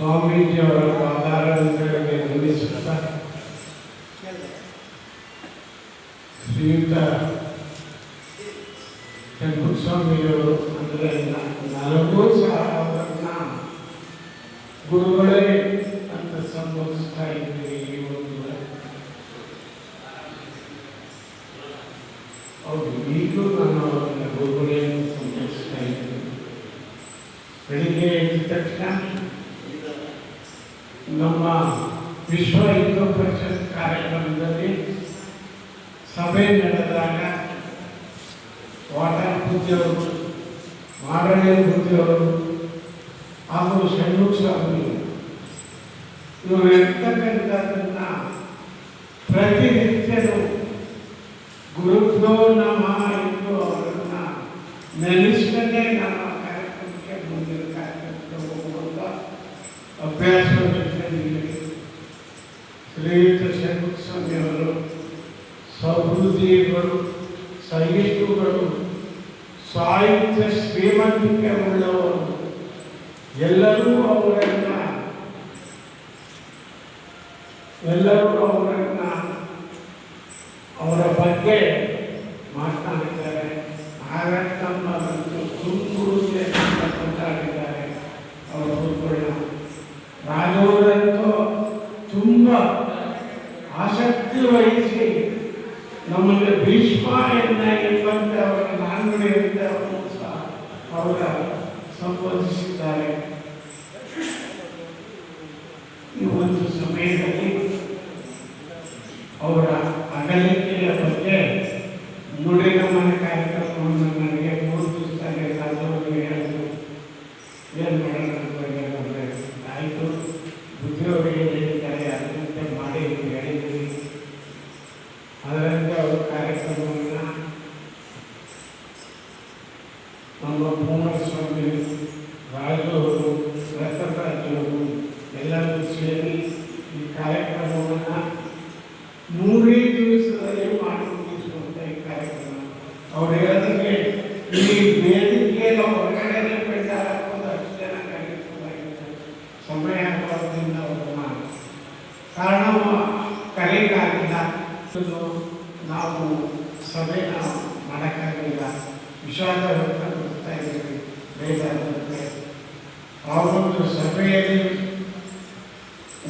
ಸ್ವಾಮೀಜಿಯವರ ಪಾದಾರಗಳಿಗೆ ವಂದಿಸುತ್ತಾ ಶ್ರೀಯುತ ಸ್ವಾಮಿಯವರು ಅಂದರೆ ನನಗೂ ಸಹ ಅವರನ್ನ ಗುರುಗಳೇ ಅಂತ ಸಂಬೋಧಿಸ್ತಾ ಇದ್ದೀರಿ ಈ ಒಂದು ಹೌದು, ಈಗಲೂ ನಾನು ಅವರನ್ನ ಗುರುಗಳೇ ಸಂಬೋಧಿಸ್ತಾ ಇದ್ದೀನಿ. ಬೆಳಿಗ್ಗೆ ಎದ್ದ ತಕ್ಷಣ ನಮ್ಮ ವಿಶ್ವ ಹಿಂದೂ ಪರಿಷತ್ ಕಾರ್ಯಕ್ರಮದಲ್ಲಿ ಸಭೆ ನಡೆದಾಗ ವಾಟರ್ ಪೂಜ್ಯವರು ಮಾಡಳೆ ಪೂಜ್ಯವರು ಹಾಗೂ ಷಣ್ಮುಖ ಸ್ವಾಮಿ ಇವರು ಇರ್ತಕ್ಕಂಥದ್ದನ್ನ ಪ್ರತಿನಿತ್ಯನು ಗುರುತ್ವೋ ನಮಃ ಎಂದು ಅವರನ್ನ ನೆನೆಸ್ಕೊಂಡೇ ನಾನು ಆ ಕಾರ್ಯಕ್ರಮಕ್ಕೆ ಮುಂದಿನ ಕಾರ್ಯಕ್ರಮಕ್ಕೆ ಹೋಗುವಂತ ಅಭ್ಯಾಸವನ್ನು ಇಟ್ಕೊಂಡಿದ್ದೀನಿ ಶ್ರೀಯುತ ಷಣ್ಮುಖ ಸ್ವಾಮಿ ಅವರು ಸಹೃದಯಿಗಳು, ಸಹಿಷ್ಣುಗಳು, ಸಾಹಿತ್ಯ ಶ್ರೀಮಂತಿಕೆ ಉಳ್ಳವರು ಎಲ್ಲರೂ ಅವರನ್ನ ಎಲ್ಲರೂ ಅವರನ್ನ ಅವರ ಬಗ್ಗೆ ಮಾತನಾಡಿದ್ದಾರೆ. ನಾರಾಯಣಮ್ಮನಂತೂ ತುಮಕೂರು ಮಾತಾಡಿದ್ದಾರೆ ಅವರು ಹುಡುಗರನ್ನ ರಾಜವರಂತೂ ತುಂಬ ಆಸಕ್ತಿ ವಹಿಸಿ ನಮಗೆ ಭೀಷ್ಮ ಎನ್ನ ಎಂಬಂತೆ ಅವರ ನಾಣ್ಣುಡಿಯಂತೆ ಅವರು ಸಹ ಅವರ ಸಂಬೋಧಿಸಿದ್ದಾರೆ ಈ ಒಂದು ಸಮಯದಲ್ಲಿ ಅವರ ಅಗಲಿಕೆಯ ಬಗ್ಗೆ ನುಡಿಗಮನ ಕಾರ್ಯಕ್ರಮವನ್ನು ನನಗೆ ಮೂರು ದಿವಸದಲ್ಲಿ ರಾಜವರಿಗೆ ಹೇಳಿದ್ರು ಏನು ಮಾಡೋಣ ಅಂತ ಹೇಳಿದ್ರೆ ಆಯಿತು ಬುದ್ಧಿಯವರಿಗೆ ಹೇಳಿದ್ದಾರೆ ಅದರಂತೆ ಮಾಡಿ ಅಂತ ಹೇಳಿದ್ವಿ ಅದರಂತೆ ಅವರು ಕಾರ್ಯಕ್ರಮವನ್ನು ನಮ್ಮ ಕುಮಾರಸ್ವಾಮಿ ರಾಜು ಅವರು ರತನರಾಜ್ ಅವರು ಈ ಕಾರ್ಯಕ್ರಮವನ್ನು ಮೂರೇ ದಿವಸದಲ್ಲಿ ಮಾಡಿ ಮುಗಿಸುವಂತ ಈ ಕಾರ್ಯಕ್ರಮ. ಅವ್ರು ಹೇಳಿದಂಗೆ ಈ ವೇದಿಕೆಯನ್ನು ಹೊರಗಡೆ ಬೆಟ್ಟ ಹಾಕೋದು ಅಷ್ಟು ಜನ ಕಲಿಸಲಾಗಿದೆ ಸಮಯ ಅಭಾವದಿಂದ ಮಾಡಿ ಕಾರಣ ಕರೆಯಕ್ಕಾಗಿಲ್ಲ ನಾವು ಸಭೆನ ಮಾಡೋಕ್ಕಾಗಲಿಲ್ಲ ವಿಷಾದ ವ್ಯಕ್ತಪಡಿಸ್ತಾ ಇದ್ದೀವಿ. ಆ ಒಂದು ಸಭೆಯಲ್ಲಿ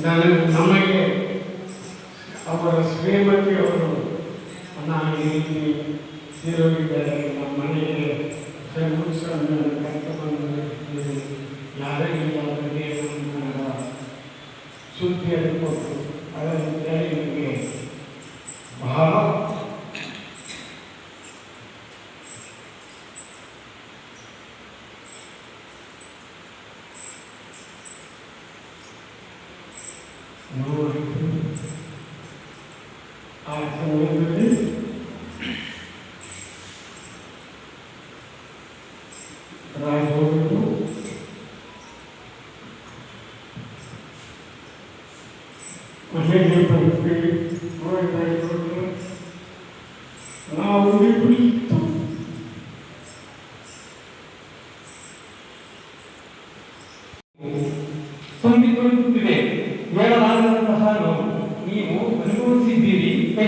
ನಮಗೆ ಅವರ ಶ್ರೀಮತಿಯವರು ನಾನು ರೀತಿ ತೀರೋಗಿದ್ದಾರೆ ನಮ್ಮ ಮನೆಗೆ ಷಣ್ಮುಖಸ್ವಾಮಿಯನ್ನು ಕರ್ಕೊಂಡು ಯಾರೇ ಇಲ್ಲ ಅವರಿಗೆ ಸುದ್ದಿಯನ್ನು ಕೊಟ್ಟು ಅದನ್ನು No. I can repeat. Right over to Okay, you can repeat. Now repeat.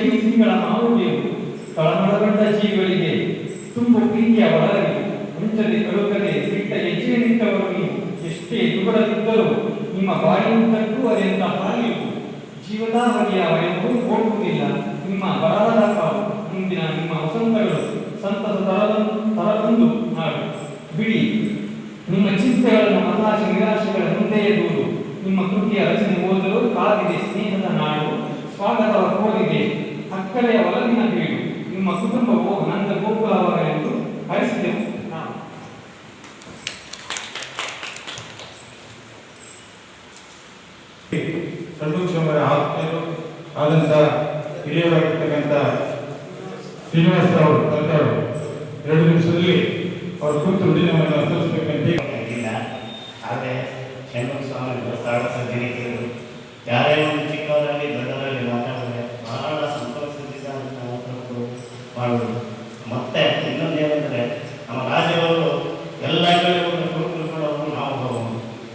ತಿಂಗಳ ಮಾವುದೇವು ತಳಮಳಗೊಂಡ ಜೀವಿಗಳಿಗೆ ತುಂಬ ಪ್ರೀತಿಯ ಒಳಗೆ ಮುಂಚದೆ ಕಳುಕದೆ ಸಿಟ್ಟ ಹೆಜ್ಜೆ ನಿಂತವರು ನೀವು ಎಷ್ಟೇ ದುಗುಡದಿದ್ದರೂ ನಿಮ್ಮ ಬಾಯಿಯುದ್ದಕ್ಕೂ ಅದೆಂತ ಹಾಲಿಯು ಜೀವನಾವಧಿಯ ವಯಸ್ಸು ಹೋಗುವುದಿಲ್ಲ. ನಿಮ್ಮ ಬರಹದ ಮುಂದಿನ ನಿಮ್ಮ ವಸಂತಗಳು ಸಂತಸ ತರದ ತರದಂದು ನಾಡು. ಬಿಡಿ, ನಿಮ್ಮ ಚಿಂತೆಗಳನ್ನು, ಹತಾಶೆ, ನಿರಾಶೆಗಳ ಮುಂದೆಯೇ ದೂರು ನಿಮ್ಮ ಕೃತಿಯ ರಚನೆ ಓದಲು ಕಾದಿದೆ ಸ್ನೇಹದ ನಾಡು. ಸ್ವಾಗತವ ಕೋರಿದೆ ಅಕ್ಕಲೆಯ ಒಲವಿನ ಬೀಡು ನಿಮ್ಮ ಕುಟುಂಬವು ನಂದ ಗೋಕುಲವಾಗಲೆಂದು ಹರಿಸಿದೆವು ಸಂತೋಷವರ ಆತ್ಮೀಯರು ಆದಂಥ ಹಿರಿಯರಾಗಿರ್ತಕ್ಕಂಥ ಅವರು ಕಲ್ತಾಳು ಎರಡು ನಿಮಿಷದಲ್ಲಿ ಅವರು ಕೂತು ನುಡಿನವನ್ನು ಅನುಸರಿಸಬೇಕಂತ ಆದರೆ ಷಣ್ಮುಖ ಸ್ವಾಮಿ ಯಾರೇ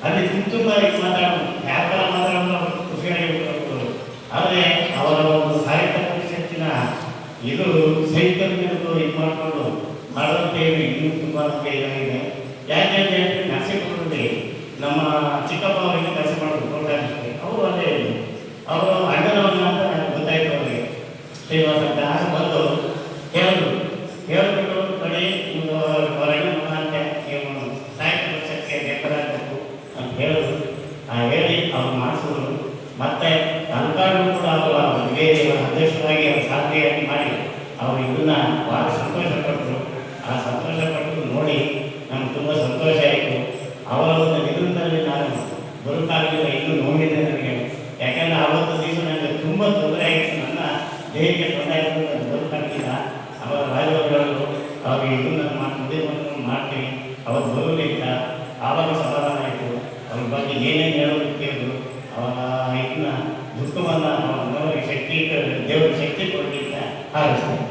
ಅಲ್ಲಿ ತುಂಬ ಮಾತಾಡೋದು ವ್ಯಾಪಾರ ಮಾತಾಡೋದು ಖುಷಿಯಾಗಿ ಆದರೆ ಅವರ ಒಂದು ಸಾಹಿತ್ಯ ಪರಿಷತ್ತಿನ ಇದು ಸೈತನ್ಯದ್ದು ಇದು ಮಾಡಿಕೊಂಡು ಮಾಡುವಂತೆ ಇನ್ನೂ ತುಂಬ ಏನಾಗಿದೆ ನಮ್ಮ ಚಿಕ್ಕಪ್ಪ ಅವರಿಗೆ ಕೆಲಸ ಮಾಡೋದು ಅವರು ಅಲ್ಲೇ ಅವರು ತನಕಾಡು ಕೂಡ ಅವರು ವಿವೇಕ ಅಧ್ಯಕ್ಷರಾಗಿ ಅವ್ರು ಸಾಧನೆಯಾಗಿ ಮಾಡಿ ಅವರು ಇದನ್ನ ಭಾಳ ಸಂತೋಷ ಪಟ್ಟರು ಆ ಸಂತೋಷ ಪಟ್ಟು ನೋಡಿ ನಮ್ಗೆ ತುಂಬ ಸಂತೋಷ ಆಯಿತು. ಅವರ ಒಂದು ನಿಧನದಲ್ಲಿ ನಾನು ಬದುಕಾಗಲಿಲ್ಲ ಇನ್ನೂ ನೋಡಿದೆ ನನಗೆ. ಯಾಕಂದ್ರೆ ಆವತ್ತು ದಿವಸ ನನಗೆ ತುಂಬ ತೊಂದರೆ ಆಯಿತು. ನನ್ನ ದೇಹಕ್ಕೆ ತೊಂದರೆ ಆಯಿತು ನಾನು ಬದುಕಾಗಲಿಲ್ಲ ಅವರ ರಾಜವರು ಅವ್ರಿಗೆ ಇದನ್ನ ಮಾಡಿ ಮಾಡ್ತೀವಿ ಅವತ್ತು ಬರಲಿಲ್ಲ ಆವಾಗ ಸಮಾಧಾನ ಆಯಿತು. ಅವ್ರ ಬಗ್ಗೆ ಏನೇನು ಹೇಳೋದು ಅವರ ದುಃಖವನ್ನು ಅವರ ಶಕ್ತಿ ದೇವರ ಶಕ್ತಿ ಕೊಡಲಿಲ್ಲ ಹಾರಿಸ್ತಾರೆ